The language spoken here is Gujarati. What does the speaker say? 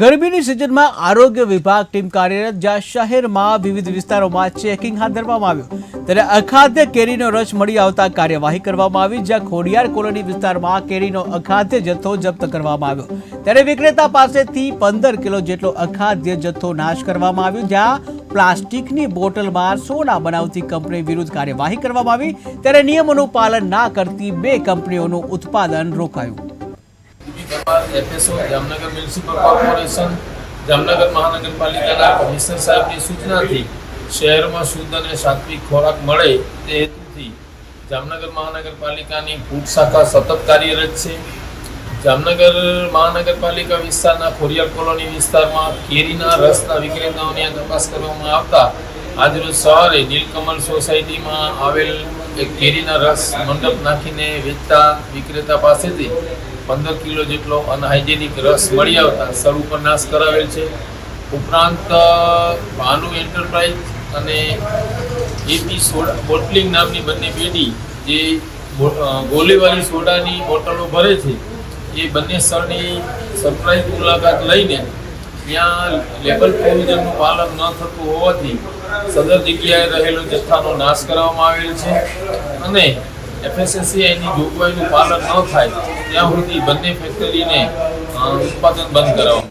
ગરમીની સિઝનમાં આરોગ્ય વિભાગ ટીમ કાર્યરત જ્યાં શહેરમાં વિવિધ વિસ્તારોમાં ચેકિંગ હાથ ધરવામાં આવ્યું. ત્યારે અખાદ્ય કેરીનો રસ મળી આવતા કાર્યવાહી કરવામાં આવી, જ્યાં ખોડિયાર કોલોની વિસ્તારમાં કેરીનો અખાદ્ય જથ્થો જપ્ત કરવામાં આવ્યો. ત્યારે વિક્રેતા પાસેથી પંદર કિલો જેટલો અખાદ્ય જથ્થો નાશ કરવામાં આવ્યો, જ્યાં પ્લાસ્ટિકની બોટલમાં સોના બનાવતી કંપની વિરુદ્ધ કાર્યવાહી કરવામાં આવી. ત્યારે નિયમોનું પાલન ના કરતી બે કંપનીઓનું ઉત્પાદન રોકાયું. FSO Jamnagar municipal corporation, Jamnagar મહાનગરપાલિકાના કમિશનર સાહેબની સૂચનાથી શહેરમાં શુદ્ધ અને સાત્વિક ખોરાક મળે તે હેતુથી જામનગર મહાનગરપાલિકાની ફૂડ શાખા સતત કાર્યરત છે. જામનગર મહાનગરપાલિકા વિસ્તારના ખોરિયાર કોલોની વિસ્તારમાં કેરીના રસના વિક્રેતાઓની તપાસ કરવામાં આવતા આજરોજ સવારે નીલકમલ સોસાયટીમાં આવેલ એક કેરીના રસ મંડપ નાખીને વેચતા વિક્રેતા પાસેથી પંદર કિલો જેટલો અનહાઇજેનિક રસ મળી આવતા સર ઉપર નાશ કરાવેલ છે. ઉપરાંત ભાનુ એન્ટરપ્રાઇઝ અને એપી સોડા બોટલિંગ નામની બંને પેઢી જે ગોલીવાળી સોડાની બોટલો ભરે છે, એ બંને સ્થળની સરપ્રાઇઝ મુલાકાત લઈને ત્યાં લેબલ પ્રોવિઝનનું પાલન ન થતું હોવાથી સદર જગ્યાએ રહેલો જથ્થાનો નાશ કરવામાં આવેલ છે અને એફએસએસસીઆઈની જોગવાઈનું પાલન ન થાય ત્યાં સુધી બંને ફેક્ટરીને ઉત્પાદન બંધ કરાવવામાં